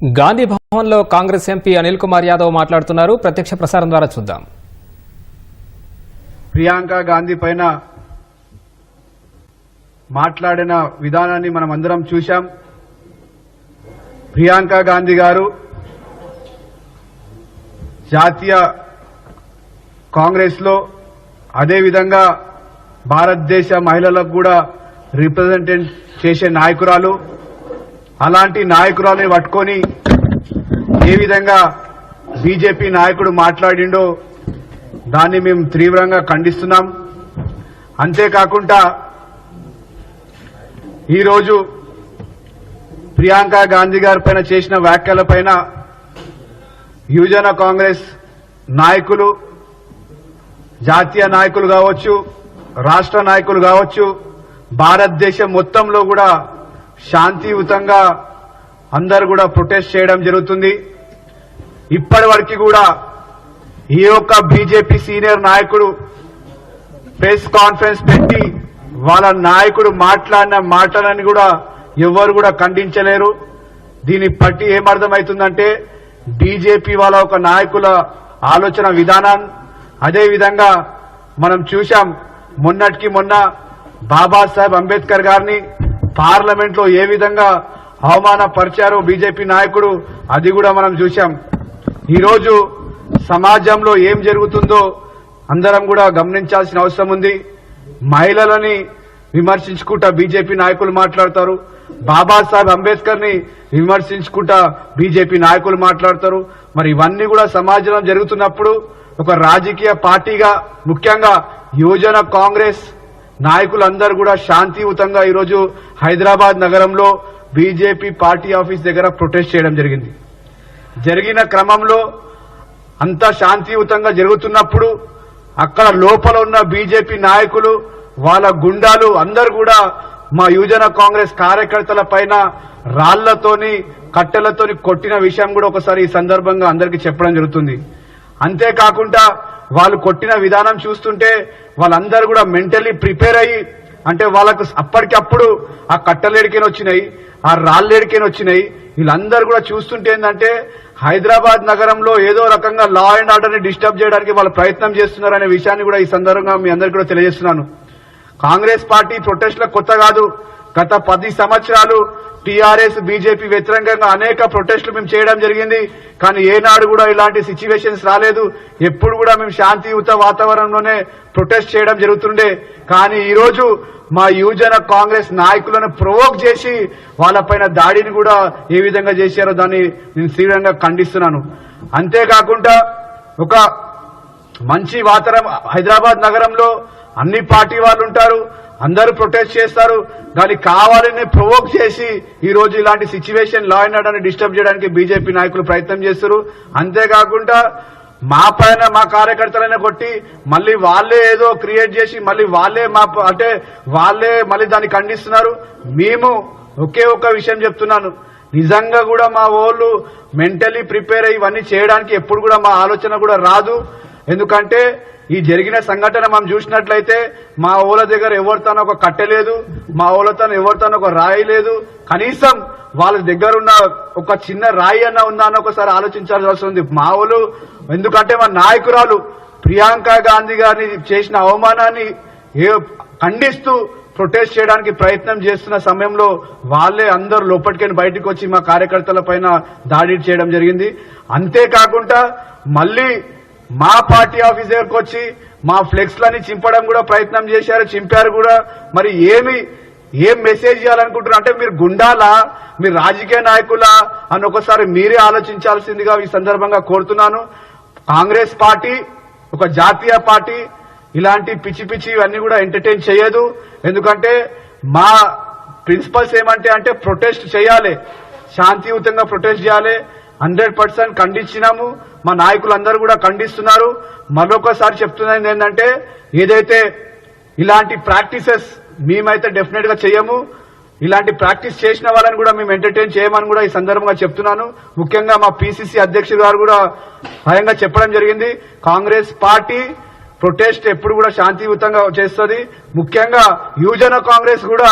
గాంధీ భవన్లో కాంగ్రెస్ ఎంపీ అనిల్ కుమార్ యాదవ్ మాట్లాడుతున్నారు. ప్రత్యక్ష ప్రసారం ద్వారా చూద్దాం. ప్రియాంక గాంధీ పైన మాట్లాడిన విధానాన్ని మనం అందరం చూశాం. ప్రియాంక గాంధీ గారు జాతీయ కాంగ్రెస్లో అదేవిధంగా భారతదేశ మహిళలకు కూడా రిప్రజెంటేట్ చేసే నాయకురాలు. అలాంటి నాయకురాలని పట్టుకొని ఏ విధంగా బీజేపీ నాయకుడు మాట్లాడిండో దాన్ని మేము తీవ్రంగా ఖండిస్తున్నాం. అంతేకాకుండా ఈరోజు ప్రియాంక గాంధీ గారి పైన చేసిన వ్యాఖ్యలపైన యువజన కాంగ్రెస్ నాయకులు జాతీయ నాయకులు కావచ్చు రాష్ట్ర నాయకులు కావచ్చు భారతదేశం మొత్తంలో కూడా శాంతియుతంగా అందరు కూడా ప్రొటెస్ట్ చేయడం జరుగుతుంది. ఇప్పటి వరకు కూడా ఈ యొక్క బీజేపీ సీనియర్ నాయకుడు ప్రెస్ కాన్ఫరెన్స్ పెట్టి వాళ్ళ నాయకుడు మాట్లాడిన మాటలని కూడా ఎవరు కూడా ఖండించలేరు. దీన్ని బట్టి ఏమర్థమవుతుందంటే బీజేపీ వాళ్ళ ఒక నాయకుల ఆలోచన విధానం. అదే విధంగా మనం చూశాం మొన్నటికి మొన్న బాబాసాహెబ్ అంబేద్కర్ గారిని పార్లమెంట్లో ఏ విధంగా అవమానపరిచారో బీజేపీ నాయకుడు అది కూడా మనం చూశాం. ఈరోజు సమాజంలో ఏం జరుగుతుందో అందరం కూడా గమనించాల్సిన అవసరం ఉంది. మహిళలని విమర్శించుకుంటా బీజేపీ నాయకులు మాట్లాడతారు. బాబాసాహెబ్ అంబేద్కర్ని విమర్శించుకుంటా బీజేపీ నాయకులు మాట్లాడతారు. మరి ఇవన్నీ కూడా సమాజంలో జరుగుతున్నప్పుడు ఒక రాజకీయ పార్టీగా ముఖ్యంగా యువజన కాంగ్రెస్ నాయకులందరూ కూడా శాంతియుతంగా ఈరోజు హైదరాబాద్ నగరంలో బీజేపీ పార్టీ ఆఫీస్ దగ్గర ప్రొటెస్ట్ చేయడం జరిగింది. జరిగిన క్రమంలో అంతా శాంతియుతంగా జరుగుతున్నప్పుడు అక్కడ లోపల ఉన్న బీజేపీ నాయకులు వాళ్ళ గుండాలు అందరు కూడా మా యువజన కాంగ్రెస్ కార్యకర్తల పైన రాళ్ళతోని కట్టెలతోని కొట్టిన విషయం కూడా ఒకసారి ఈ సందర్భంగా అందరికీ చెప్పడం జరుగుతుంది. అంతేకాకుండా వాళ్ళు కొట్టిన విధానం చూస్తుంటే వాళ్ళందరూ కూడా మెంటలీ ప్రిపేర్ అయ్యి అంటే వాళ్ళకు అప్పటికప్పుడు ఆ కట్టలేడికైనా వచ్చినాయి ఆ రాళ్ళేడికైనా వచ్చినాయి. వీళ్ళందరూ కూడా చూస్తుంటే ఏంటంటే హైదరాబాద్ నగరంలో ఏదో రకంగా లా అండ్ ఆర్డర్ని డిస్టర్బ్ చేయడానికి వాళ్ళు ప్రయత్నం చేస్తున్నారనే విషయాన్ని కూడా ఈ సందర్భంగా మీ అందరికీ కూడా తెలియజేస్తున్నాను. కాంగ్రెస్ పార్టీ ప్రొటెస్ట్ల కొత్త కాదు. గత పది సంవత్సరాలు టీఆర్ఎస్ బీజేపీ వ్యతిరేకంగా అనేక ప్రొటెస్టులు మేము చేయడం జరిగింది. కానీ ఏనాడు కూడా ఇలాంటి సిచ్యువేషన్స్ రాలేదు. ఎప్పుడు కూడా మేము శాంతియుత వాతావరణంలోనే ప్రొటెస్ట్ చేయడం జరుగుతుండే. కానీ ఈ రోజు మా యువజన కాంగ్రెస్ నాయకులను ప్రొవోక్ చేసి వాళ్ళపైన దాడిని కూడా ఏ విధంగా చేశారో దాన్ని నేను తీవ్రంగా ఖండిస్తున్నాను. అంతేకాకుండా ఒక మంచి వాతావరణం హైదరాబాద్ నగరంలో అన్ని పార్టీ వాళ్ళు ఉంటారు. అందరూ ప్రొటెస్ట్ చేస్తారు. దాన్ని కావాలని ప్రొవోక్ చేసి ఈ రోజు ఇలాంటి situation law and order disturb చేయడానికి బీజేపీ నాయకులు ప్రయత్నం చేస్తారు. అంతేకాకుండా మా పైన మా కార్యకర్తలైనా కొట్టి మళ్ళీ వాళ్ళే ఏదో క్రియేట్ చేసి మళ్ళీ వాళ్ళే మా ప- అంటే వాళ్ళే మళ్ళీ దాన్ని ఖండిస్తున్నారు. మేము ఒకే ఒక విషయం చెప్తున్నాను. నిజంగా కూడా మా వాళ్ళు మెంటలీ ప్రిపేర్ అయ్యి ఇవన్నీ చేయడానికి ఎప్పుడు కూడా మా ఆలోచన కూడా రాదు. ఎందుకంటే ఈ జరిగిన సంఘటన మనం చూసినట్లయితే మా ఊళ్ళ దగ్గర ఎవరితోనో ఒక కట్టె లేదు మా ఊళ్ళతో ఎవరితోనో ఒక రాయి లేదు. కనీసం వాళ్ళ దగ్గర ఉన్న ఒక చిన్న రాయి అన్న ఉందా అని ఒకసారి ఆలోచించాల్సి ఉంది. మా ఊళ్ళు ఎందుకంటే మా నాయకురాలు ప్రియాంక గాంధీ గారిని చేసిన అవమానాన్ని ఏ ఖండిస్తూ ప్రొటెస్ట్ చేయడానికి ప్రయత్నం చేస్తున్న సమయంలో వాళ్ళే అందరూ లోపలికి బయటకు వచ్చి మా కార్యకర్తల పైన దాడి చేయడం జరిగింది. అంతేకాకుండా మళ్ళీ మా పార్టీ ఆఫీస్ దగ్గరకు వచ్చి మా ఫ్లెక్స్ లని చింపడం కూడా ప్రయత్నం చేశారు చింపారు కూడా. మరి ఏమి ఏం మెసేజ్ ఇవ్వాలనుకుంటున్నారు అంటే మీరు గుండాలా? మీరు రాజకీయ నాయకులా? అని ఒకసారి మీరే ఆలోచించాల్సిందిగా ఈ సందర్భంగా కోరుతున్నాను. కాంగ్రెస్ పార్టీ ఒక జాతీయ పార్టీ ఇలాంటి పిచ్చి పిచ్చి ఇవన్నీ కూడా ఎంటర్టైన్ చేయదు. ఎందుకంటే మా ప్రిన్సిపల్స్ ఏమంటే అంటే ప్రొటెస్ట్ చేయాలి. శాంతియుతంగా ప్రొటెస్ట్ చేయాలి. హండ్రెడ్ పర్సెంట్ ఖండించినాము. మా నాయకులందరూ కూడా ఖండిస్తున్నారు. మరొకసారి చెప్తున్నది ఏంటంటే ఏదైతే ఇలాంటి ప్రాక్టీసెస్ మేమైతే డెఫినెట్గా చేయము ఇలాంటి ప్రాక్టీస్ చేసిన వాళ్ళని కూడా మేము ఎంటర్టైన్ చేయమని కూడా ఈ సందర్భంగా చెప్తున్నాను. ముఖ్యంగా మా పిసిసి అధ్యక్షుడు గారు కూడా భయంగా చెప్పడం జరిగింది. కాంగ్రెస్ పార్టీ ప్రొటెస్ట్ ఎప్పుడు కూడా శాంతియుతంగా చేస్తుంది. ముఖ్యంగా యువజన కాంగ్రెస్ కూడా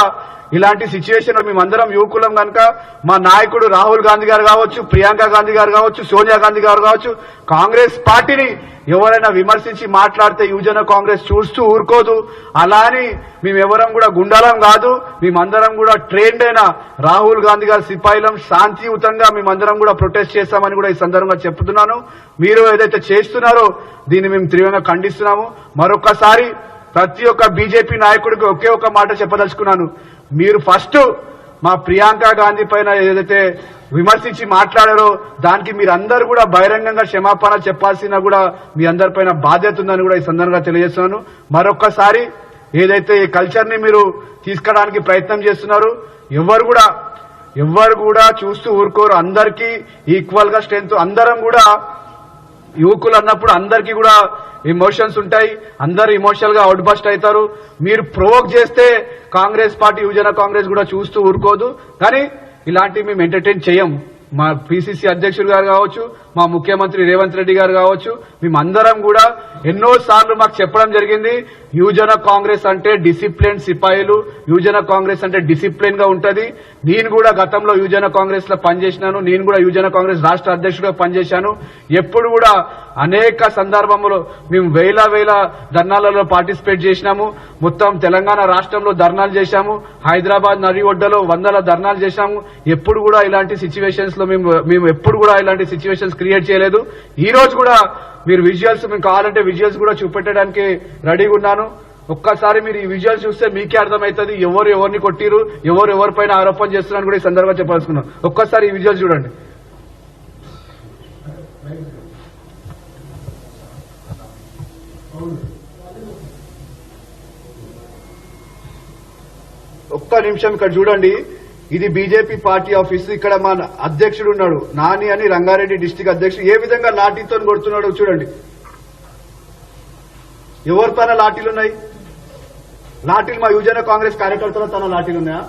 ఇలాంటి సిచ్యువేషన్ మేమందరం యువకులం కనుక మా నాయకుడు రాహుల్ గాంధీ గారు కావచ్చు ప్రియాంక గాంధీ గారు కావచ్చు సోనియా గాంధీ గారు కావచ్చు కాంగ్రెస్ పార్టీని ఎవరైనా విమర్శించి మాట్లాడితే యువజన కాంగ్రెస్ చూస్తూ ఊరుకోదు. అలా అని మేమెవరం కూడా గుండాలం కాదు మేమందరం కూడా ట్రైన్డ్ అయిన రాహుల్ గాంధీ గారి సిపాయిలం శాంతియుతంగా మేమందరం కూడా ప్రొటెస్ట్ చేస్తామని కూడా ఈ సందర్భంగా చెప్తున్నాను. మీరు ఏదైతే చేస్తున్నారో దీన్ని మేము తీవ్రంగా ఖండిస్తున్నాము. మరొకసారి ప్రతి ఒక్క బీజేపీ నాయకుడికి ఒకే ఒక మాట చెప్పదలుచుకున్నాను. మీరు ఫస్ట్ మా ప్రియాంక గాంధీ పైన ఏదైతే విమర్శించి మాట్లాడారో దానికి మీరందరూ కూడా బహిరంగంగా క్షమాపణ చెప్పాల్సిన కూడా మీ అందరిపైన బాధ్యత ఉందని కూడా ఈ సందర్భంగా తెలియజేస్తున్నాను. మరొక్కసారి ఏదైతే ఈ కల్చర్ని మీరు తీసుకురావడానికి ప్రయత్నం చేస్తున్నారు ఎవరు కూడా ఎవరు కూడా చూస్తూ ఊరుకోరు. అందరికీ ఈక్వల్గా స్ట్రెంత్ అందరం కూడా యువకులు అన్నప్పుడు అందరికీ కూడా ఎమోషన్స్ ఉంటాయి. అందరు ఇమోషనల్గా అవుట్ బస్ట్ అవుతారు. మీరు ప్రొవోక్ చేస్తే కాంగ్రెస్ పార్టీ యువజన కాంగ్రెస్ కూడా చూస్తూ ఊరుకోదు. కానీ ఇలాంటివి మేము ఎంటర్టైన్ చేయం. మా పిసిసి అధ్యక్షుడు గారు కావచ్చు మా ముఖ్యమంత్రి రేవంత్ రెడ్డి గారు కావచ్చు మేమందరం కూడా ఎన్నో సార్లు మాకు చెప్పడం జరిగింది. యువజన కాంగ్రెస్ అంటే డిసిప్లిన్ సిపాయిలు యువజన కాంగ్రెస్ అంటే డిసిప్లిన్గా ఉంటది. నేను కూడా గతంలో యువజన కాంగ్రెస్లో పనిచేసినాను నేను కూడా యువజన కాంగ్రెస్ రాష్ట్ర అధ్యక్షుడిగా పనిచేశాను. ఎప్పుడు కూడా అనేక సందర్భంలో మేము వేల వేల ధర్నాలలో పార్టిసిపేట్ చేసినాము. మొత్తం తెలంగాణ రాష్ట్రంలో ధర్నాలు చేశాము. హైదరాబాద్ నది ఒడ్డలో వందల ధర్నాలు చేశాము. ఎప్పుడు కూడా ఇలాంటి సిచ్యువేషన్స్లో మేము మేము ఎప్పుడు కూడా ఇలాంటి సిచ్యువేషన్స్ క్రియేట్ చేయలేదు. ఈ రోజు కూడా మీరు విజువల్స్ మేము కావాలంటే విజువల్స్ కూడా చూపెట్టడానికి రెడీగా ఉన్నాను. ఒక్కసారి మీరు ఈ విజువల్ చూస్తే మీకే అర్థమవుతుంది ఎవరు ఎవరిని కొట్టిరు ఎవరు ఎవరిపైన ఆరోపణ చేస్తున్నారని కూడా ఈ సందర్భంగా చెప్పాల్సుకున్నాం. ఒక్కసారి ఈ విజువల్ చూడండి. ఒక్క నిమిషం ఇక్కడ చూడండి. ఇది బీజేపీ పార్టీ ఆఫీస్. ఇక్కడ మన అధ్యక్షుడు ఉన్నాడు. నాని అని రంగారెడ్డి డిస్టిక్ అధ్యక్షుడు. ఏ విధంగా లాఠీతో కొడుతున్నాడో చూడండి. ఎవరి లాఠీలు ఉన్నాయి లాఠీలు మా యువజన కాంగ్రెస్ కార్యకర్తల తన లాఠీలు ఉన్నాయా?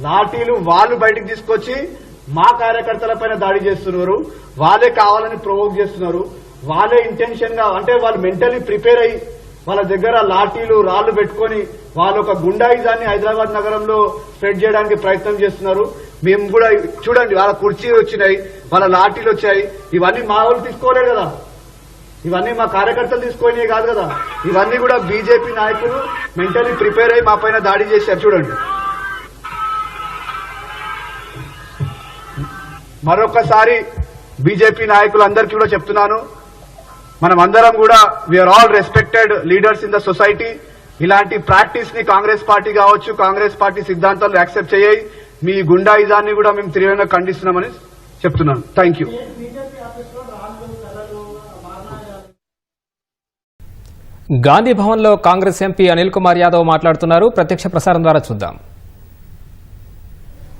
లాఠీలు వాళ్ళు బయటకు తీసుకొచ్చి మా కార్యకర్తల పైన దాడి చేస్తున్నారు. వాళ్ళే కావాలని ప్రొవోక్ చేస్తున్నారు. వాళ్ళే ఇంటెన్షన్గా అంటే వాళ్ళు మెంటలీ ప్రిపేర్ అయ్యి వాళ్ళ దగ్గర లాఠీలు రాళ్ళు పెట్టుకొని వాళ్ళు ఒక గుండాయిజాన్ని హైదరాబాద్ నగరంలో స్ప్రెడ్ చేయడానికి ప్రయత్నం చేస్తున్నారు. మేము కూడా చూడండి వాళ్ళ కుర్చీలు వచ్చినాయి వాళ్ళ లాఠీలు వచ్చాయి. ఇవన్నీ మా వాళ్ళు తీసుకోలేదు కదా. ఇవన్నీ మా కార్యకర్తలు తీసుకొని కాదు కదా. ఇవన్నీ కూడా బీజేపీ నాయకులు మెంటలీ ప్రిపేర్ అయ్యి మా పైన దాడి చేశారు. చూడండి. మరొకసారి బీజేపీ నాయకులందరికీ కూడా చెప్తున్నాను. మనం అందరం కూడా we are all respected leaders in the society ఇలాంటి ప్రాక్టీస్ని కాంగ్రెస్ పార్టీ కావచ్చు కాంగ్రెస్ పార్టీ సిద్ధాంతాలు యాక్సెప్ట్ చేయాయి. మీ గుండాయిజాన్ని కూడా మేము తీవ్రంగా ఖండిస్తున్నామని చెప్తున్నాను. థ్యాంక్ యూ గాంధీ భవన్లో కాంగ్రెస్ ఎంపీ అనిల్ కుమార్ యాదవ్ మాట్లాడుతున్నారు. ప్రత్యక్ష ప్రసారం ద్వారా చూద్దాం.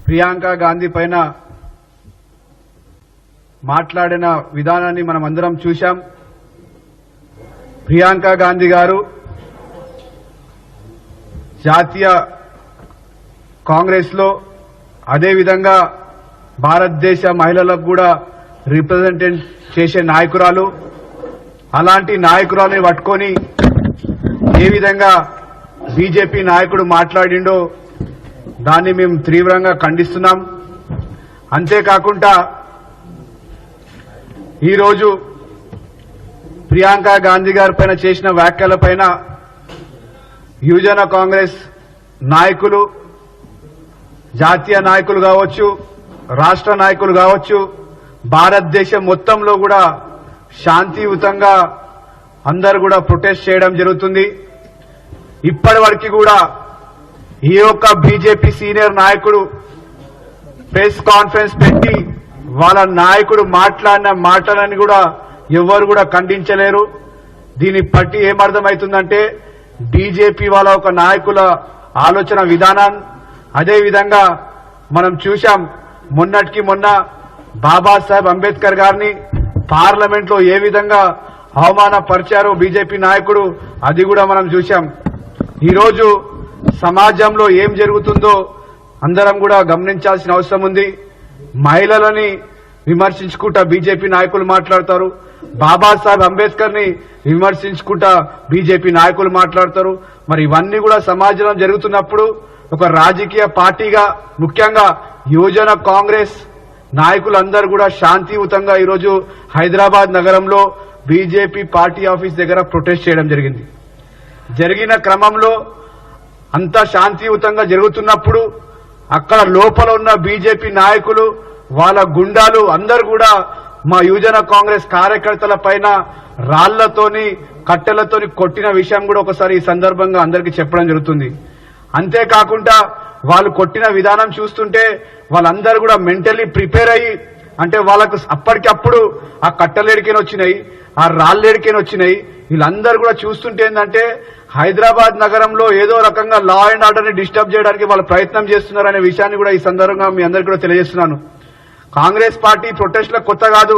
ప్రియాంక గాంధీ పైన మాట్లాడిన విధానాన్ని మనం అందరం చూశాం. ప్రియాంక గాంధీ గారు జాతీయ కాంగ్రెస్లో అదేవిధంగా భారతదేశ మహిళలకు కూడా రిప్రజెంటేట్ చేసే నాయకురాలు. అలాంటి నాయకురాలని పట్టుకొని ఏ విధంగా బీజేపీ నాయకుడు మాట్లాడిండో దాన్ని మేము తీవ్రంగా ఖండిస్తున్నాం. అంతేకాకుండా ఈరోజు ప్రియాంక గాంధీ గారి పైన చేసిన వ్యాఖ్యలపైన యువజన కాంగ్రెస్ నాయకులు జాతీయ నాయకులు కావచ్చు రాష్ట్ర నాయకులు కావచ్చు భారతదేశం మొత్తంలో కూడా శాంతియుతంగా అందరు కూడా ప్రొటెస్ట్ చేయడం జరుగుతుంది. ఇప్పటి వరకు కూడా ఈ యొక్క బీజేపీ సీనియర్ నాయకుడు ప్రెస్ కాన్ఫరెన్స్ పెట్టి వాళ్ళ నాయకుడు మాట్లాడిన మాటలని కూడా ఎవరు కూడా ఖండించలేరు. దీన్ని బట్టి ఏమర్థమవుతుందంటే బీజేపీ వాళ్ళ ఒక నాయకుల ఆలోచన విధానం అదే విధంగా మనం చూశాం. మొన్నటికి మొన్న బాబాసాహెబ్ అంబేద్కర్ గారిని పార్లమెంట్లో ఏ విధంగా అవమానపరిచారో బీజేపీ నాయకుడు అది కూడా మనం చూశాం. ఈరోజు సమాజంలో ఏం జరుగుతుందో అందరం కూడా గమనించాల్సిన అవసరం ఉంది. మహిళలని విమర్శించుకుంటా బీజేపీ నాయకులు మాట్లాడతారు. బాబాసాహెబ్ అంబేద్కర్ని విమర్శించుకుంటా బీజేపీ నాయకులు మాట్లాడతారు. మరి ఇవన్నీ కూడా సమాజంలో జరుగుతున్నప్పుడు ఒక రాజకీయ పార్టీగా ముఖ్యంగా యువజన కాంగ్రెస్ నాయకులందరూ కూడా శాంతియుతంగా ఈరోజు హైదరాబాద్ నగరంలో బీజేపీ పార్టీ ఆఫీస్ దగ్గర ప్రొటెస్ట్ చేయడం జరిగింది. జరిగిన క్రమంలో అంతా శాంతియుతంగా జరుగుతున్నప్పుడు అక్కడ లోపల ఉన్న బీజేపీ నాయకులు వాళ్ళ గుండాలు అందరు కూడా మా యువజన కాంగ్రెస్ కార్యకర్తల పైన రాళ్ళతోని కట్టెలతోని కొట్టిన విషయం కూడా ఒకసారి ఈ సందర్భంగా అందరికీ చెప్పడం జరుగుతుంది. అంతేకాకుండా వాళ్ళు కొట్టిన విధానం చూస్తుంటే వాళ్ళందరూ కూడా మెంటలీ ప్రిపేర్ అయ్యి అంటే వాళ్ళకు అప్పటికప్పుడు ఆ కట్టలేడికైనా వచ్చినాయి ఆ రాళ్ళేడికని వచ్చినాయి. వీళ్ళందరూ కూడా చూస్తుంటే ఏంటంటే హైదరాబాద్ నగరంలో ఏదో రకంగా లా అండ్ ఆర్డర్ని డిస్టర్బ్ చేయడానికి వాళ్ళు ప్రయత్నం చేస్తున్నారనే విషయాన్ని కూడా ఈ సందర్భంగా మీ అందరికీ కూడా తెలియజేస్తున్నాను. కాంగ్రెస్ పార్టీ ప్రొటెస్ట్ల కొత్త కాదు.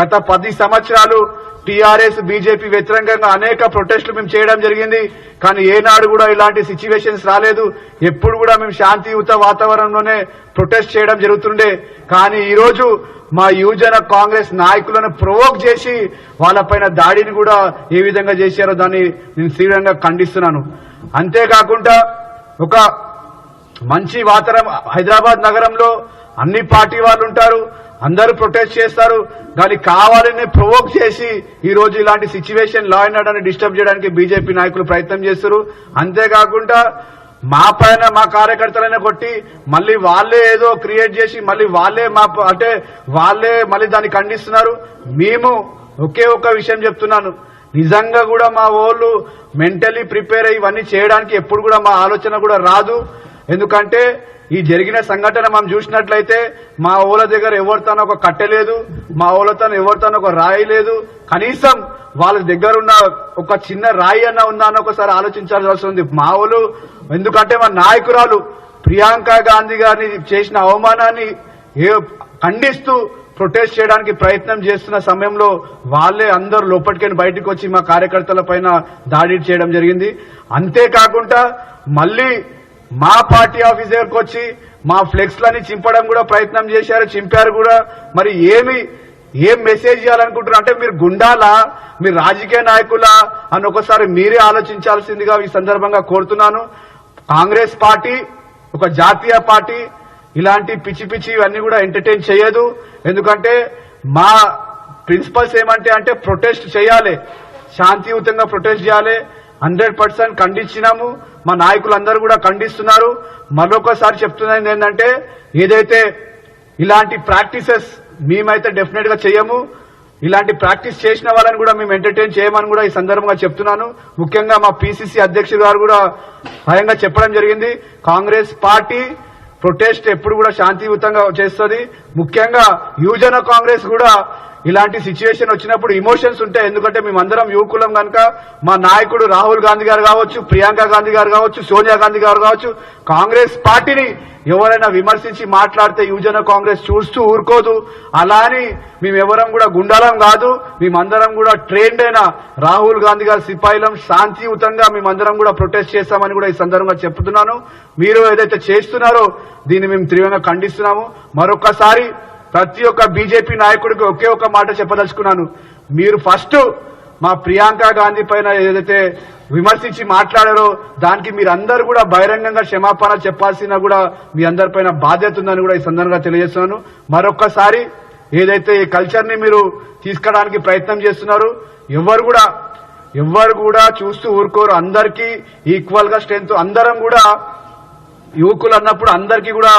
గత పది సంవత్సరాలు టీఆర్ఎస్ బీజేపీ వ్యతిరేకంగా అనేక ప్రొటెస్టులు మేము చేయడం జరిగింది. కానీ ఏనాడు కూడా ఇలాంటి సిచ్యువేషన్స్ రాలేదు. ఎప్పుడు కూడా మేము శాంతియుత వాతావరణంలోనే ప్రొటెస్ట్ చేయడం జరుగుతుండే. కానీ ఈ రోజు మా యువజన కాంగ్రెస్ నాయకులను ప్రొవోక్ చేసి వాళ్ళపైన దాడిని కూడా ఏ విధంగా చేశారో దాన్ని నేను తీవ్రంగా ఖండిస్తున్నాను. అంతేకాకుండా ఒక మంచి వాతావరణం హైదరాబాద్ నగరంలో అన్ని పార్టీ వాళ్ళు ఉంటారు. అందరూ ప్రొటెస్ట్ చేస్తారు. కానీ కావాలని ప్రొవోక్ చేసి ఈ రోజు ఇలాంటి సిచ్యువేషన్ లా అండ్ డిస్టర్బ్ చేయడానికి బీజేపీ నాయకులు ప్రయత్నం చేస్తారు. అంతేకాకుండా మా పైన మా కార్యకర్తలైనా కొట్టి మళ్ళీ వాళ్ళే ఏదో క్రియేట్ చేసి మళ్ళీ వాళ్ళే మా అంటే వాళ్ళే మళ్ళీ దాన్ని ఖండిస్తున్నారు. మేము ఒకే ఒక్క విషయం చెప్తున్నాను. నిజంగా కూడా మా వాళ్ళు మెంటలీ ప్రిపేర్ అయ్యి ఇవన్నీ చేయడానికి ఎప్పుడు కూడా మా ఆలోచన కూడా రాదు. ఎందుకంటే ఈ జరిగిన సంఘటన మనం చూసినట్లయితే మా ఊళ్ళ దగ్గర ఎవరితోనో ఒక కట్టె లేదు మా ఊళ్ళతో ఎవరితోనో ఒక రాయి లేదు. కనీసం వాళ్ళ దగ్గర ఉన్న ఒక చిన్న రాయి అన్న ఉందా అని ఒకసారి ఆలోచించాల్సి ఉంది. మా ఊళ్ళు ఎందుకంటే మా నాయకురాలు ప్రియాంక గాంధీ గారిని చేసిన అవమానాన్ని ఏ ఖండిస్తూ ప్రొటెస్ట్ చేయడానికి ప్రయత్నం చేస్తున్న సమయంలో వాళ్ళే అందరూ లోపలికి బయటకు వచ్చి మా కార్యకర్తల పైన దాడి చేయడం జరిగింది. అంతేకాకుండా మళ్ళీ మా పార్టీ ఆఫీస్ దగ్గరకు వచ్చి మా ఫ్లెక్స్ లని చింపడం కూడా ప్రయత్నం చేశారు చింపారు కూడా. మరి ఏమి ఏం మెసేజ్ ఇవ్వాలనుకుంటున్నారు అంటే మీరు గుండాలా? మీరు రాజకీయ నాయకులా? అని ఒకసారి మీరే ఆలోచించాల్సిందిగా ఈ సందర్భంగా కోరుతున్నాను. కాంగ్రెస్ పార్టీ ఒక జాతీయ పార్టీ ఇలాంటి పిచ్చి పిచ్చి ఇవన్నీ కూడా ఎంటర్టైన్ చేయదు. ఎందుకంటే మా ప్రిన్సిపల్స్ ఏమంటే అంటే ప్రొటెస్ట్ చేయాలి. శాంతియుతంగా ప్రొటెస్ట్ చేయాలి. హండ్రెడ్ పర్సెంట్ ఖండించినాము. మా నాయకులందరూ కూడా ఖండిస్తున్నారు. మరొకసారి చెప్తున్నది ఏంటంటే ఏదైతే ఇలాంటి ప్రాక్టీసెస్ మేమైతే డెఫినెట్గా చేయము ఇలాంటి ప్రాక్టీస్ చేసిన వాళ్ళని కూడా మేము ఎంటర్టైన్ చేయమని కూడా ఈ సందర్భంగా చెప్తున్నాను. ముఖ్యంగా మా పిసిసి అధ్యక్షుడు గారు కూడా స్వయంగా చెప్పడం జరిగింది. కాంగ్రెస్ పార్టీ ప్రొటెస్ట్ ఎప్పుడు కూడా శాంతియుతంగా చేస్తుంది. ముఖ్యంగా యువజన కాంగ్రెస్ కూడా ఇలాంటి సిచ్యువేషన్ వచ్చినప్పుడు ఇమోషన్స్ ఉంటాయి. ఎందుకంటే మేమందరం యువకులం కనుక మా నాయకుడు రాహుల్ గాంధీ గారు కావచ్చు ప్రియాంక గాంధీ గారు కావచ్చు సోనియా గాంధీ గారు కావచ్చు కాంగ్రెస్ పార్టీని ఎవరైనా విమర్శించి మాట్లాడితే యువజన కాంగ్రెస్ చూస్తూ ఊరుకోదు. అలా అని మేమెవరం కూడా గుండాలం కాదు. మేమందరం కూడా ట్రైన్డ్ అయిన రాహుల్ గాంధీ గారి సిపాయిలం శాంతియుతంగా మేమందరం కూడా ప్రొటెస్ట్ చేస్తామని కూడా ఈ సందర్భంగా చెప్తున్నాను. మీరు ఏదైతే చేస్తున్నారో దీన్ని మేము తీవ్రంగా ఖండిస్తున్నాము. మరొకసారి ప్రతి ఒక్క బీజేపీ నాయకుడికి ఒకే ఒక మాట చెప్పదలుచుకున్నాను. మీరు ఫస్ట్ మా ప్రియాంక గాంధీ పైన ఏదైతే విమర్శించి మాట్లాడారో దానికి మీరందరూ కూడా బహిరంగంగా క్షమాపణ చెప్పాల్సిన కూడా మీ అందరిపైన బాధ్యత ఉందని కూడా ఈ సందర్భంగా తెలియజేస్తున్నాను. మరొక్కసారి ఏదైతే ఈ కల్చర్ని మీరు తీసుకోవడానికి ప్రయత్నం చేస్తున్నారు ఎవరు కూడా ఎవరు కూడా చూస్తూ ఊరుకోరు. అందరికీ ఈక్వల్గా స్ట్రెంత్ అందరం కూడా యువకులు అన్నప్పుడు అందరికీ కూడా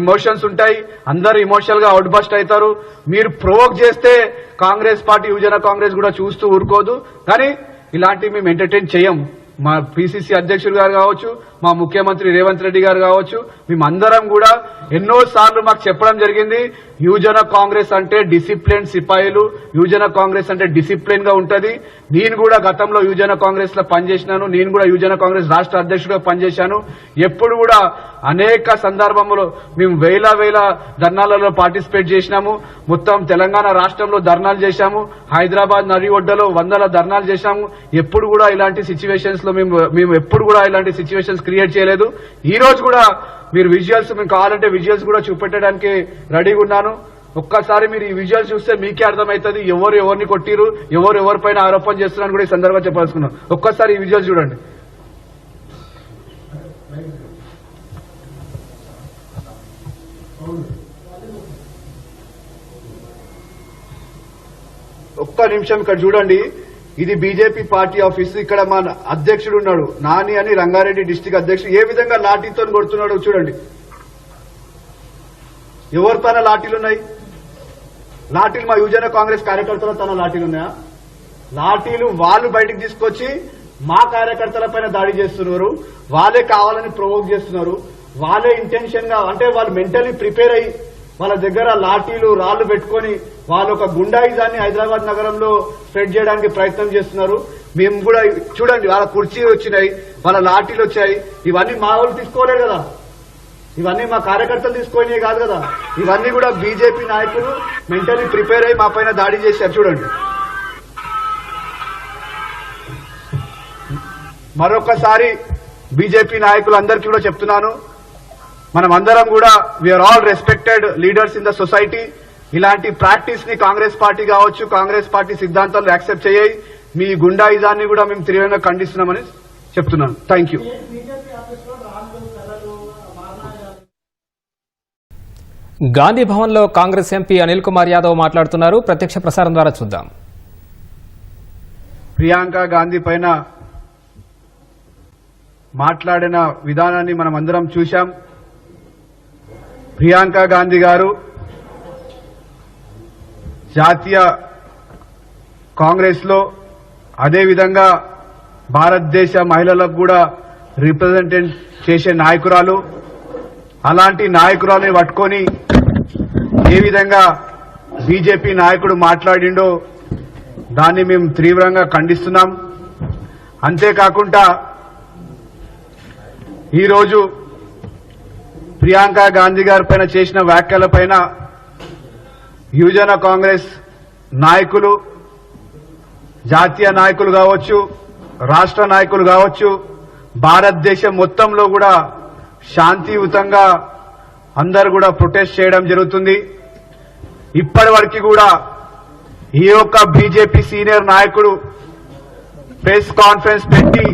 ఎమోషన్స్ ఉంటాయి అందరు ఇమోషనల్గా అవుట్ బస్ట్ అవుతారు. మీరు ప్రొవోక్ చేస్తే కాంగ్రెస్ పార్టీ యువజన కాంగ్రెస్ కూడా చూస్తూ ఊరుకోదు. కానీ ఇలాంటివి మేము ఎంటర్టైన్ చేయం. మా పిసిసి అధ్యక్షుడు గారు కావచ్చు మా ముఖ్యమంత్రి రేవంత్ రెడ్డి గారు కావచ్చు మేమందరం కూడా ఎన్నో సార్లు మాకు చెప్పడం జరిగింది యువజన కాంగ్రెస్ అంటే డిసిప్లిన్ సిపాయిలు యువజన కాంగ్రెస్ అంటే డిసిప్లిన్గా ఉంటది. నేను కూడా గతంలో యువజన కాంగ్రెస్లో పనిచేసినాను నేను కూడా యువజన కాంగ్రెస్ రాష్ట్ర అధ్యక్షుడిగా పనిచేశాను. ఎప్పుడు కూడా అనేక సందర్భంలో మేము వేల వేల ధర్నాలలో పార్టిసిపేట్ చేసినాము. మొత్తం తెలంగాణ రాష్ట్రంలో ధర్నాలు చేశాము. హైదరాబాద్ నది ఒడ్డలో వందల ధర్నాలు చేశాము. ఎప్పుడు కూడా ఇలాంటి సిచ్యువేషన్స్లో మేము మేము ఎప్పుడు కూడా ఇలాంటి సిచ్యువేషన్స్ క్రియేట్ చేయలేదు. ఈ రోజు కూడా మీరు విజువల్స్ మీకు కావాలంటే విజువల్స్ కూడా చూపెట్టడానికి రెడీగా ఉన్నాను. ఒక్కసారి మీరు ఈ విజువల్స్ చూస్తే మీకే అర్థమవుతుంది. ఎవరు ఎవరిని కొట్టిరు ఎవరు ఎవరిపైన ఆరోపణ చేస్తున్నారని కూడా ఈ సందర్భంగా చెప్పాల్సుకున్నాం ఒక్కసారి ఈ విజువల్స్ చూడండి. ఒక్క నిమిషం ఇక్కడ చూడండి. ఇది బీజేపీ పార్టీ ఆఫీస్. ఇక్కడ మన అధ్యక్షుడు ఉన్నాడు. నాని అని రంగారెడ్డి డిస్టిక్ అధ్యక్షుడు. ఏ విధంగా లాఠీతో కొడుతున్నాడో చూడండి. ఎవరు తన లాఠీలు ఉన్నాయి? లాఠీలు మా యువజన కాంగ్రెస్ కార్యకర్తల తన లాఠీలు ఉన్నాయా? లాఠీలు వాళ్ళు బయటికి తీసుకొచ్చి మా కార్యకర్తల పైన దాడి చేస్తున్నారు. వాళ్ళే కావాలని ప్రొవోక్ చేస్తున్నారు. వాళ్ళే ఇంటెన్షన్గా అంటే వాళ్ళు మెంటలీ ప్రిపేర్ అయ్యి వాళ్ళ దగ్గర లాఠీలు రాళ్ళు పెట్టుకొని వాళ్ళు ఒక గుండాయిజాన్ని హైదరాబాద్ నగరంలో స్ప్రెడ్ చేయడానికి ప్రయత్నం చేస్తున్నారు. మేము కూడా చూడండి వాళ్ళ కుర్చీలు వచ్చినాయి వాళ్ళ లాఠీలు వచ్చాయి. ఇవన్నీ మా వాళ్ళు తీసుకోలేరు కదా. ఇవన్నీ మా కార్యకర్తలు తీసుకొని కాదు కదా. ఇవన్నీ కూడా బీజేపీ నాయకులు మెంటలీ ప్రిపేర్ అయ్యి మా పైన దాడి చేశారు చూడండి. మరొకసారి బీజేపీ నాయకులందరికీ కూడా చెప్తున్నాను. మనం అందరం కూడా we are all respected leaders in the society ఇలాంటి ప్రాక్టీస్ని కాంగ్రెస్ పార్టీ కావచ్చు కాంగ్రెస్ పార్టీ సిద్ధాంతాలు యాక్సెప్ట్ చేయాయి మీ గుండాయిజాన్ని కూడా మేము తీవ్రంగా ఖండిస్తున్నామని చెప్తున్నాను. థ్యాంక్ యూ గాంధీ భవన్లో కాంగ్రెస్ ఎంపీ అనిల్ కుమార్ యాదవ్ మాట్లాడుతున్నారు. ప్రత్యక్ష ప్రసారం ద్వారా చూద్దాం. ప్రియాంక గాంధీ పైన మాట్లాడిన విధానాన్ని మనం అందరం చూశాం. ప్రియాంక గాంధీ గారు జాతీయ కాంగ్రెస్లో అదేవిధంగా భారతదేశ మహిళలకు కూడా రిప్రజెంటేట్ చేసే నాయకురాలు అలాంటి నాయకురాలని పట్టుకొని ఏ విధంగా బీజేపీ నాయకుడు మాట్లాడిండో దాన్ని మేము తీవ్రంగా ఖండిస్తున్నాం. అంతేకాకుండా ఈరోజు ప్రియాంక గాంధీ గారి పైన చేసిన వ్యాఖ్యల పైన యువజన కాంగ్రెస్ నాయకులు జాతీయ నాయకులు కావచ్చు రాష్ట్ర నాయకులు కావచ్చు భారతదేశం మొత్తంలో కూడా శాంతియుతంగా అందరు కూడా ప్రొటెస్ట్ చేయడం జరుగుతుంది. ఇప్పటి వరకు కూడా ఈ ఒక్క బీజేపీ సీనియర్ నాయకుడు ప్రెస్ కాన్ఫరెన్స్ పెట్టి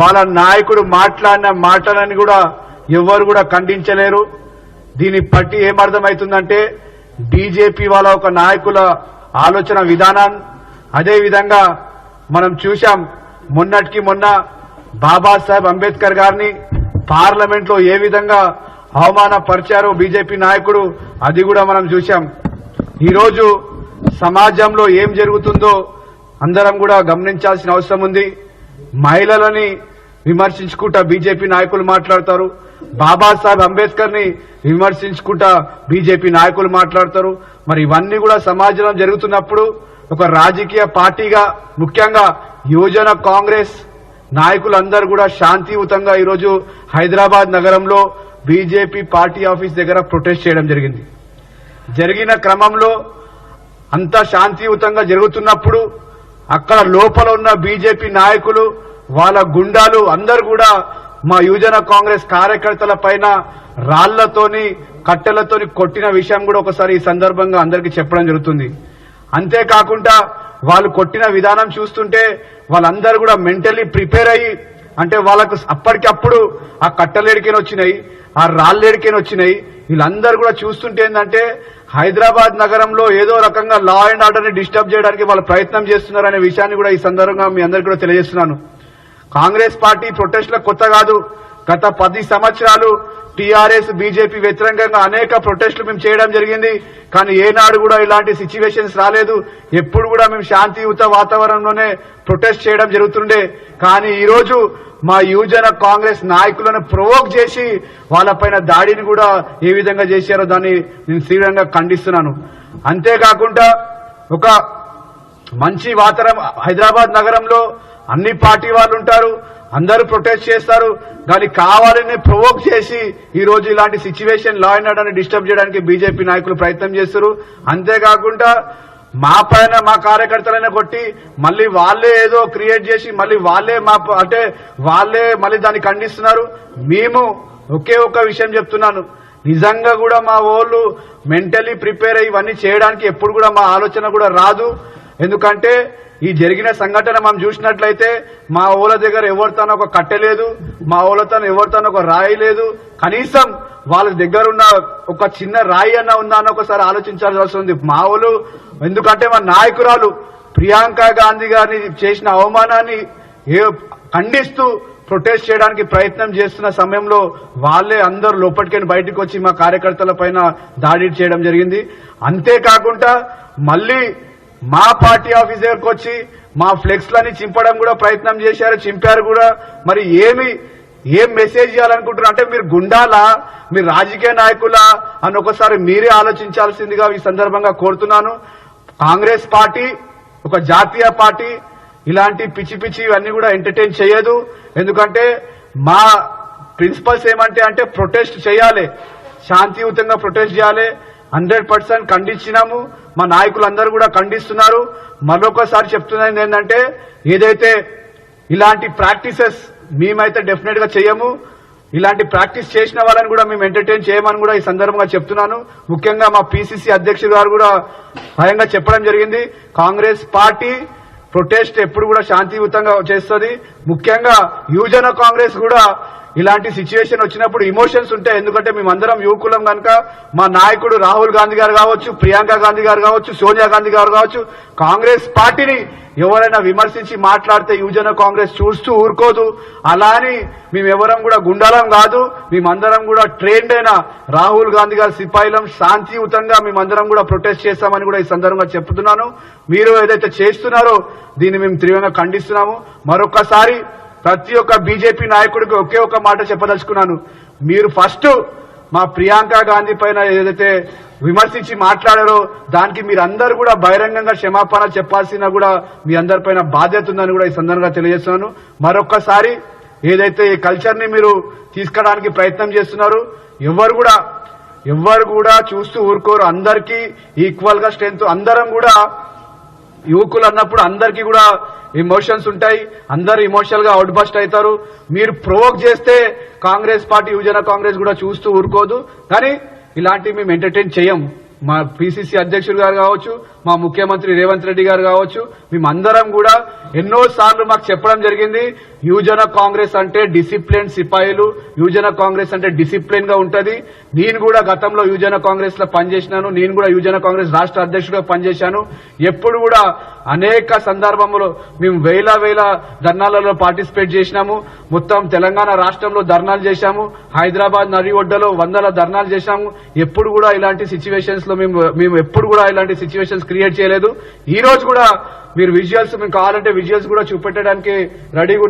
వాళ్ళ నాయకుడు మాట్లాడిన మాటలని కూడా ఎవరు కూడా ఖండించలేరు. దీన్ని బట్టి ఏమర్థమవుతుందంటే బీజేపీ వాళ్ళ ఒక నాయకుల ఆలోచన విధానం. అదే విధంగా మనం చూశాం మొన్నటికి మొన్న బాబాసాహెబ్ అంబేద్కర్ గారిని పార్లమెంట్లో ఏ విధంగా అవమానపరిచారో బీజేపీ నాయకుడు అది కూడా మనం చూశాం. ఈరోజు సమాజంలో ఏం జరుగుతుందో అందరం కూడా గమనించాల్సిన అవసరం ఉంది. మహిళలని విమర్శించుకుంటా బీజేపీ నాయకులు మాట్లాడతారు. బాబాసాహెబ్ అంబేద్కర్ని విమర్శించుకుంటా బీజేపీ నాయకులు మాట్లాడతారు. మరి ఇవన్నీ కూడా సమాజంలో జరుగుతున్నప్పుడు ఒక రాజకీయ పార్టీగా ముఖ్యంగా యువజన కాంగ్రెస్ నాయకులందరూ కూడా శాంతియుతంగా ఈరోజు హైదరాబాద్ నగరంలో బీజేపీ పార్టీ ఆఫీస్ దగ్గర ప్రొటెస్ట్ చేయడం జరిగింది. జరిగిన క్రమంలో అంతా శాంతియుతంగా జరుగుతున్నప్పుడు అక్కడ లోపల ఉన్న బీజేపీ నాయకులు వాళ్ళ గుండాలు అందరు కూడా మా యువజన కాంగ్రెస్ కార్యకర్తల పైన రాళ్ళతోని కట్టెలతోని కొట్టిన విషయం కూడా ఒకసారి ఈ సందర్భంగా అందరికీ చెప్పడం జరుగుతుంది. అంతేకాకుండా వాళ్ళు కొట్టిన విధానం చూస్తుంటే వాళ్ళందరూ కూడా మెంటలీ ప్రిపేర్ అయ్యి అంటే వాళ్ళకు అప్పటికప్పుడు ఆ కట్టలేడికైనా వచ్చినాయి ఆ రాళ్ళేడికైనా వచ్చినాయి. వీళ్ళందరూ కూడా చూస్తుంటే ఏంటంటే హైదరాబాద్ నగరంలో ఏదో రకంగా లా అండ్ ఆర్డర్ని డిస్టర్బ్ చేయడానికి వాళ్ళు ప్రయత్నం చేస్తున్నారు అనే విషయాన్ని కూడా ఈ సందర్భంగా మీ అందరికీ కూడా తెలియజేస్తున్నాను. కాంగ్రెస్ పార్టీ ప్రొటెస్టుల కొత్త కాదు. గత పది సంవత్సరాలు టీఆర్ఎస్ బీజేపీ వ్యతిరేకంగా అనేక ప్రొటెస్టులు మేము చేయడం జరిగింది. కానీ ఏనాడు కూడా ఇలాంటి సిచ్యువేషన్స్ రాలేదు. ఎప్పుడు కూడా మేము శాంతియుత వాతావరణంలోనే ప్రొటెస్ట్ చేయడం జరుగుతుండే. కానీ ఈరోజు మా యువజన కాంగ్రెస్ నాయకులను ప్రొవోక్ చేసి వాళ్ళపైన దాడిని కూడా ఏ విధంగా చేశారో దాన్ని నేను తీవ్రంగా ఖండిస్తున్నాను. అంతేకాకుండా ఒక మంచి వాతావరణం హైదరాబాద్ నగరంలో అన్ని పార్టీ వాళ్ళు ఉంటారు అందరూ ప్రొటెస్ట్ చేస్తారు. కానీ కావాలని ప్రొవోక్ చేసి ఈ రోజు ఇలాంటి situation law and order disturb చేయడానికి బీజేపీ నాయకులు ప్రయత్నం చేస్తారు అంతేకాకుండా మా పైన మా కార్యకర్తలైనా కొట్టి మళ్ళీ వాళ్ళే ఏదో క్రియేట్ చేసి మళ్ళీ వాళ్ళే మా అంటే వాళ్ళే మళ్ళీ దాన్ని ఖండిస్తున్నారు. మేము ఒకే ఒక విషయం చెప్తున్నాను. నిజంగా కూడా మా వాళ్ళు మెంటలీ ప్రిపేర్ అయ్యి ఇవన్నీ చేయడానికి ఎప్పుడు కూడా మా ఆలోచన కూడా రాదు. ఎందుకంటే ఈ జరిగిన సంఘటన మనం చూసినట్లయితే మా ఊళ్ళ దగ్గర ఎవరితోనో ఒక కట్టె లేదు మా ఊళ్ళతో ఎవరితోనో ఒక రాయి లేదు. కనీసం వాళ్ళ దగ్గర ఉన్న ఒక చిన్న రాయి అన్న ఉందా అని ఒకసారి ఆలోచించాల్సి వస్తుంది మావులు ఎందుకంటే మా నాయకురాలు ప్రియాంక గాంధీ గారిని చేసిన అవమానాన్ని ఏ ఖండిస్తూ ప్రొటెస్ట్ చేయడానికి ప్రయత్నం చేస్తున్న సమయంలో వాళ్ళే అందరూ లోపలికి బయటకు వచ్చి మా కార్యకర్తల పైన దాడి చేయడం జరిగింది. అంతేకాకుండా మళ్ళీ మా పార్టీ ఆఫీస్ దగ్గరకు వచ్చి మా ఫ్లెక్స్లని చింపడం కూడా ప్రయత్నం చేశారు చింపారు కూడా. మరి ఏమి ఏం మెసేజ్ చేయాలనుకుంటున్నారు? అంటే మీరు గుండాలా? మీరు రాజకీయ నాయకులా? అని ఒకసారి మీరే ఆలోచించాల్సిందిగా ఈ సందర్భంగా కోరుతున్నాను. కాంగ్రెస్ పార్టీ ఒక జాతీయ పార్టీ ఇలాంటి పిచ్చి పిచ్చి ఇవన్నీ కూడా ఎంటర్టైన్ చేయదు. ఎందుకంటే మా ప్రిన్సిపల్స్ ఏమంటే అంటే ప్రొటెస్ట్ చేయాలి. శాంతియుతంగా ప్రొటెస్ట్ చేయాలి. హండ్రెడ్ పర్సెంట్ ఖండించినాము. మా నాయకులందరూ కూడా ఖండిస్తున్నారు. మరొకసారి చెప్తున్నది ఏంటంటే ఏదైతే ఇలాంటి ప్రాక్టీసెస్ మేమైతే డెఫినెట్గా చేయము ఇలాంటి ప్రాక్టీస్ చేసిన వాళ్ళని కూడా మేము ఎంటర్టైన్ చేయమని కూడా ఈ సందర్భంగా చెప్తున్నాను. ముఖ్యంగా మా పిసిసి అధ్యక్షుడు గారు కూడా భయంగా చెప్పడం జరిగింది. కాంగ్రెస్ పార్టీ ప్రొటెస్ట్ ఎప్పుడు కూడా శాంతియుతంగా చేస్తుంది. ముఖ్యంగా యువజన కాంగ్రెస్ కూడా ఇలాంటి సిచ్యువేషన్ వచ్చినప్పుడు ఇమోషన్స్ ఉంటాయి ఎందుకంటే మేమందరం యువకులం కనుక మా నాయకుడు రాహుల్ గాంధీ గారు కావచ్చు ప్రియాంక గాంధీ గారు కావచ్చు సోనియా గాంధీ గారు కావచ్చు కాంగ్రెస్ పార్టీని ఎవరైనా విమర్శించి మాట్లాడితే యువజన కాంగ్రెస్ చూస్తూ ఊరుకోదు. అలా అని మేమెవరం కూడా గుండాలం కాదు. మేమందరం కూడా ట్రైన్డ్ అయిన రాహుల్ గాంధీ గారి సిపాయిలం శాంతియుతంగా మేమందరం కూడా ప్రొటెస్ట్ చేస్తామని కూడా ఈ సందర్భంగా చెప్తున్నాను. మీరు ఏదైతే చేస్తున్నారో దీన్ని మేము తీవ్రంగా ఖండిస్తున్నాము. మరొకసారి ప్రతి ఒక్క బీజేపీ నాయకుడికి ఒకే ఒక మాట చెప్పదలుచుకున్నాను. మీరు ఫస్ట్ మా ప్రియాంక గాంధీ పైన ఏదైతే విమర్శించి మాట్లాడారో దానికి మీరందరూ కూడా బహిరంగంగా క్షమాపణ చెప్పాల్సిన కూడా మీ అందరిపైన బాధ్యత ఉందని కూడా ఈ సందర్భంగా తెలియజేస్తున్నాను. మరొక్కసారి ఏదైతే ఈ కల్చర్ని మీరు తీసుకురావడానికి ప్రయత్నం చేస్తున్నారు ఎవరు కూడా ఎవరు కూడా చూస్తూ ఊరుకోరు. అందరికీ ఈక్వల్గా స్ట్రెంత్ అందరం కూడా యువకులు అన్నప్పుడు అందరికీ కూడా ఇమోషన్స్ ఉంటాయి. అందరు ఇమోషనల్గా అవుట్ బస్ట్ అవుతారు. మీరు ప్రొవోక్ చేస్తే కాంగ్రెస్ పార్టీ యువజన కాంగ్రెస్ కూడా చూస్తూ ఊరుకోదు. కానీ ఇలాంటివి మేము ఎంటర్టైన్ చేయము మా పిసిసి అధ్యక్షుడు గారు కావచ్చు మా ముఖ్యమంత్రి రేవంత్ రెడ్డి గారు కావచ్చు మేమందరం కూడా ఎన్నో సార్లు మాకు చెప్పడం జరిగింది యువజన కాంగ్రెస్ అంటే డిసిప్లిన్ సిపాయిలు యువజన కాంగ్రెస్ అంటే డిసిప్లిన్గా ఉంటది. నేను కూడా గతంలో యువజన కాంగ్రెస్లో పనిచేసినాను నేను కూడా యువజన కాంగ్రెస్ రాష్ట్ర అధ్యక్షుడిగా పనిచేశాను. ఎప్పుడు కూడా అనేక సందర్భంలో మేము వేల వేల ధర్నాలలో పార్టిసిపేట్ చేసినాము. మొత్తం తెలంగాణ రాష్ట్రంలో ధర్నాలు చేశాము. హైదరాబాద్ నది ఒడ్డలో వందల ధర్నాలు చేశాము. ఎప్పుడు కూడా ఇలాంటి సిచ్యువేషన్స్లో మేము మేము ఎప్పుడు కూడా ఇలాంటి సిచ్యువేషన్స్ క్రియేట్ చేయలేదు. ఈ రోజు కూడా మీరు విజువల్స్ మేము కావాలంటే విజువల్స్ కూడా చూపెట్టడానికి రెడీగా